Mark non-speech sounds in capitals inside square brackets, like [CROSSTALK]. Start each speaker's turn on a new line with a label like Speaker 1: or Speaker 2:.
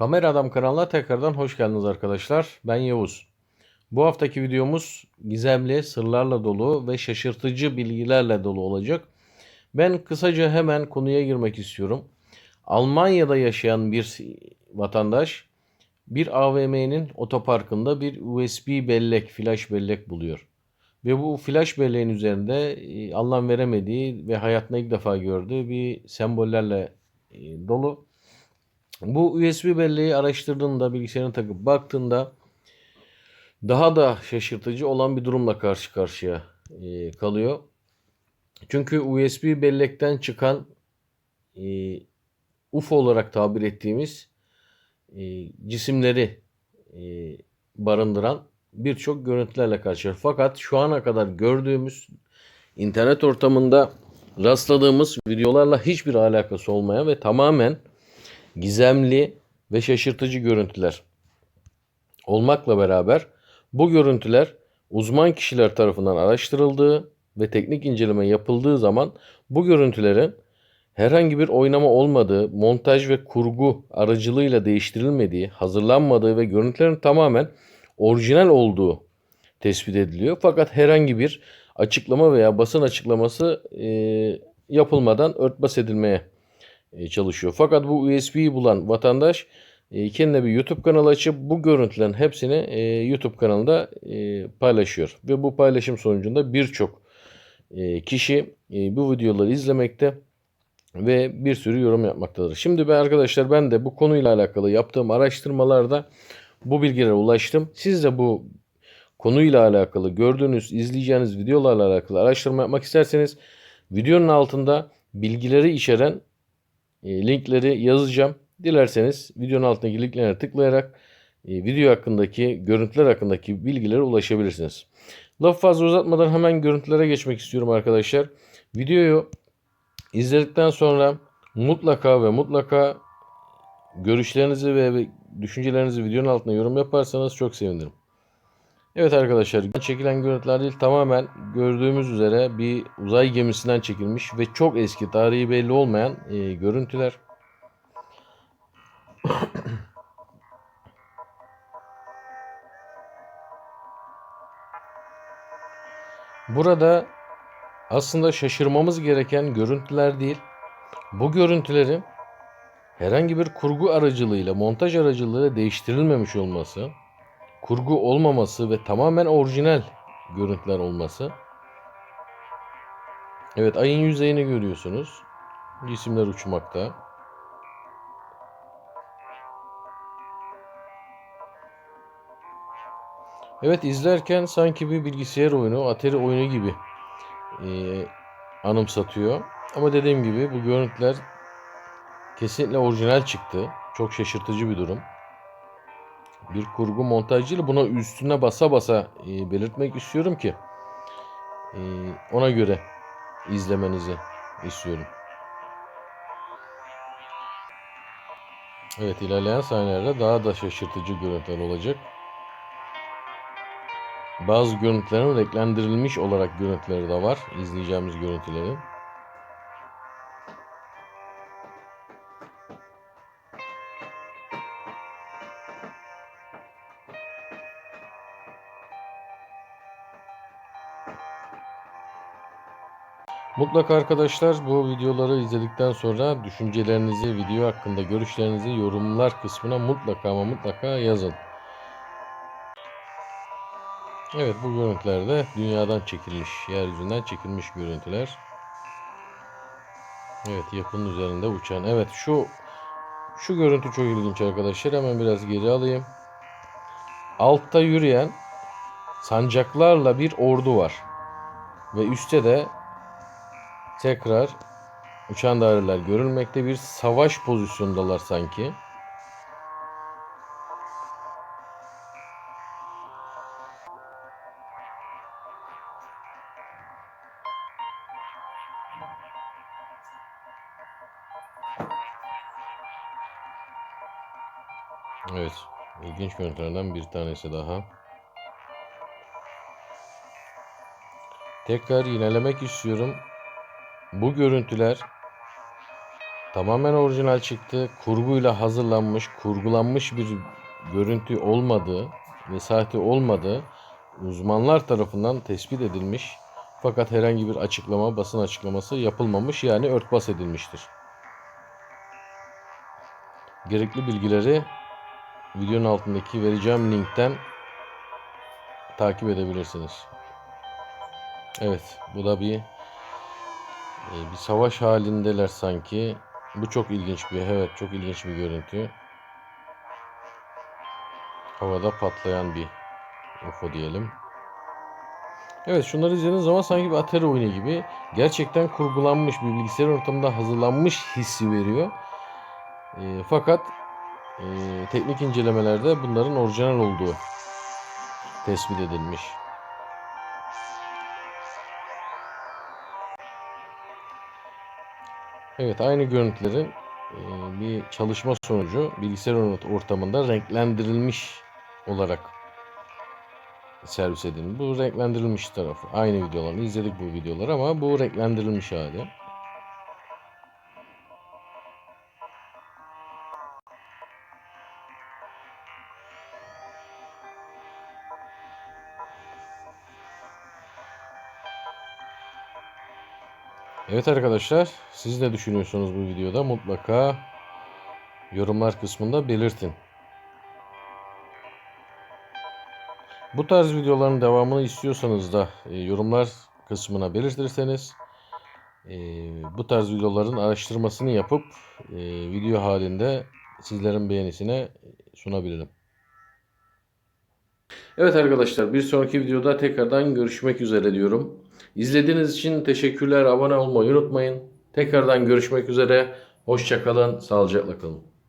Speaker 1: Kamera Adam kanalına tekrardan hoş geldiniz arkadaşlar. Ben Yavuz. Bu haftaki videomuz gizemli, sırlarla dolu ve şaşırtıcı bilgilerle dolu olacak. Ben kısaca hemen konuya girmek istiyorum. Almanya'da yaşayan bir vatandaş bir AVM'nin otoparkında bir USB bellek, flash bellek buluyor. Ve bu flash belleğin üzerinde e, anlam veremediği ve hayatında ilk defa gördüğü bir sembollerle e, dolu. Bu USB belleği araştırdığında, bilgisayarına takıp baktığında daha da şaşırtıcı olan bir durumla karşı karşıya e, kalıyor. Çünkü USB bellekten çıkan e, UFO olarak tabir ettiğimiz e, cisimleri e, barındıran birçok görüntülerle karşı. Fakat şu ana kadar gördüğümüz internet ortamında rastladığımız videolarla hiçbir alakası olmayan ve tamamen gizemli ve şaşırtıcı görüntüler olmakla beraber bu görüntüler uzman kişiler tarafından araştırıldığı ve teknik inceleme yapıldığı zaman bu görüntülerin herhangi bir oynama olmadığı, montaj ve kurgu aracılığıyla değiştirilmediği, hazırlanmadığı ve görüntülerin tamamen orijinal olduğu tespit ediliyor. Fakat herhangi bir açıklama veya basın açıklaması e, yapılmadan örtbas edilmeye çalışıyor. Fakat bu USB'yi bulan vatandaş e, kendine bir YouTube kanalı açıp bu görüntülerin hepsini e, YouTube kanalında e, paylaşıyor. Ve bu paylaşım sonucunda birçok e, kişi e, bu videoları izlemekte ve bir sürü yorum yapmaktadır. Şimdi ben arkadaşlar ben de bu konuyla alakalı yaptığım araştırmalarda bu bilgilere ulaştım. Siz de bu konuyla alakalı gördüğünüz, izleyeceğiniz videolarla alakalı araştırma yapmak isterseniz videonun altında bilgileri içeren e, linkleri yazacağım. Dilerseniz videonun altındaki linklere tıklayarak e, video hakkındaki, görüntüler hakkındaki bilgilere ulaşabilirsiniz. Laf fazla uzatmadan hemen görüntülere geçmek istiyorum arkadaşlar. Videoyu izledikten sonra mutlaka ve mutlaka görüşlerinizi ve düşüncelerinizi videonun altına yorum yaparsanız çok sevinirim. Evet arkadaşlar çekilen görüntüler değil tamamen gördüğümüz üzere bir uzay gemisinden çekilmiş ve çok eski tarihi belli olmayan e, görüntüler. [COUGHS] Burada aslında şaşırmamız gereken görüntüler değil. Bu görüntülerin herhangi bir kurgu aracılığıyla, montaj aracılığıyla değiştirilmemiş olması, kurgu olmaması ve tamamen orijinal görüntüler olması. Evet ayın yüzeyini görüyorsunuz. Cisimler uçmakta. Evet izlerken sanki bir bilgisayar oyunu, Atari oyunu gibi e, anımsatıyor. Ama dediğim gibi bu görüntüler kesinlikle orijinal çıktı. Çok şaşırtıcı bir durum. Bir kurgu montajıyla buna üstüne basa basa e, belirtmek istiyorum ki e, ona göre izlemenizi istiyorum. Evet ilerleyen sahnelerde daha da şaşırtıcı görüntüler olacak. Bazı görüntülerin renklendirilmiş olarak görüntüleri de var. izleyeceğimiz görüntülerin. Mutlaka arkadaşlar bu videoları izledikten sonra düşüncelerinizi, video hakkında görüşlerinizi yorumlar kısmına mutlaka ama mutlaka yazın. Evet bu görüntüler de dünyadan çekilmiş, yeryüzünden çekilmiş görüntüler. Evet yapının üzerinde uçan. Evet şu şu görüntü çok ilginç arkadaşlar. Hemen biraz geri alayım. Altta yürüyen sancaklarla bir ordu var. Ve üstte de tekrar uçan daireler görülmekte. Bir savaş pozisyondalar sanki. Evet. ilginç görüntülerden bir tanesi daha. Tekrar yinelemek istiyorum. Bu görüntüler tamamen orijinal çıktı. Kurguyla hazırlanmış, kurgulanmış bir görüntü olmadığı ve sahte olmadığı uzmanlar tarafından tespit edilmiş. Fakat herhangi bir açıklama, basın açıklaması yapılmamış yani örtbas edilmiştir. Gerekli bilgileri videonun altındaki vereceğim linkten takip edebilirsiniz. Evet, bu da bir bir savaş halindeler sanki. Bu çok ilginç bir, evet çok ilginç bir görüntü. Havada patlayan bir UFO diyelim. Evet şunları izlediğiniz zaman sanki bir Atari oyunu gibi gerçekten kurgulanmış bir bilgisayar ortamında hazırlanmış hissi veriyor. E, fakat e, teknik incelemelerde bunların orijinal olduğu tespit edilmiş. Evet aynı görüntülerin bir çalışma sonucu bilgisayar ortamında renklendirilmiş olarak servis edildi. Bu renklendirilmiş tarafı. Aynı videolarını izledik bu videoları ama bu renklendirilmiş hali. Evet arkadaşlar, siz ne düşünüyorsunuz bu videoda? Mutlaka yorumlar kısmında belirtin. Bu tarz videoların devamını istiyorsanız da e, yorumlar kısmına belirtirseniz e, bu tarz videoların araştırmasını yapıp e, video halinde sizlerin beğenisine sunabilirim. Evet arkadaşlar bir sonraki videoda tekrardan görüşmek üzere diyorum. İzlediğiniz için teşekkürler. Abone olmayı unutmayın. Tekrardan görüşmek üzere. Hoşçakalın. Sağlıcakla kalın.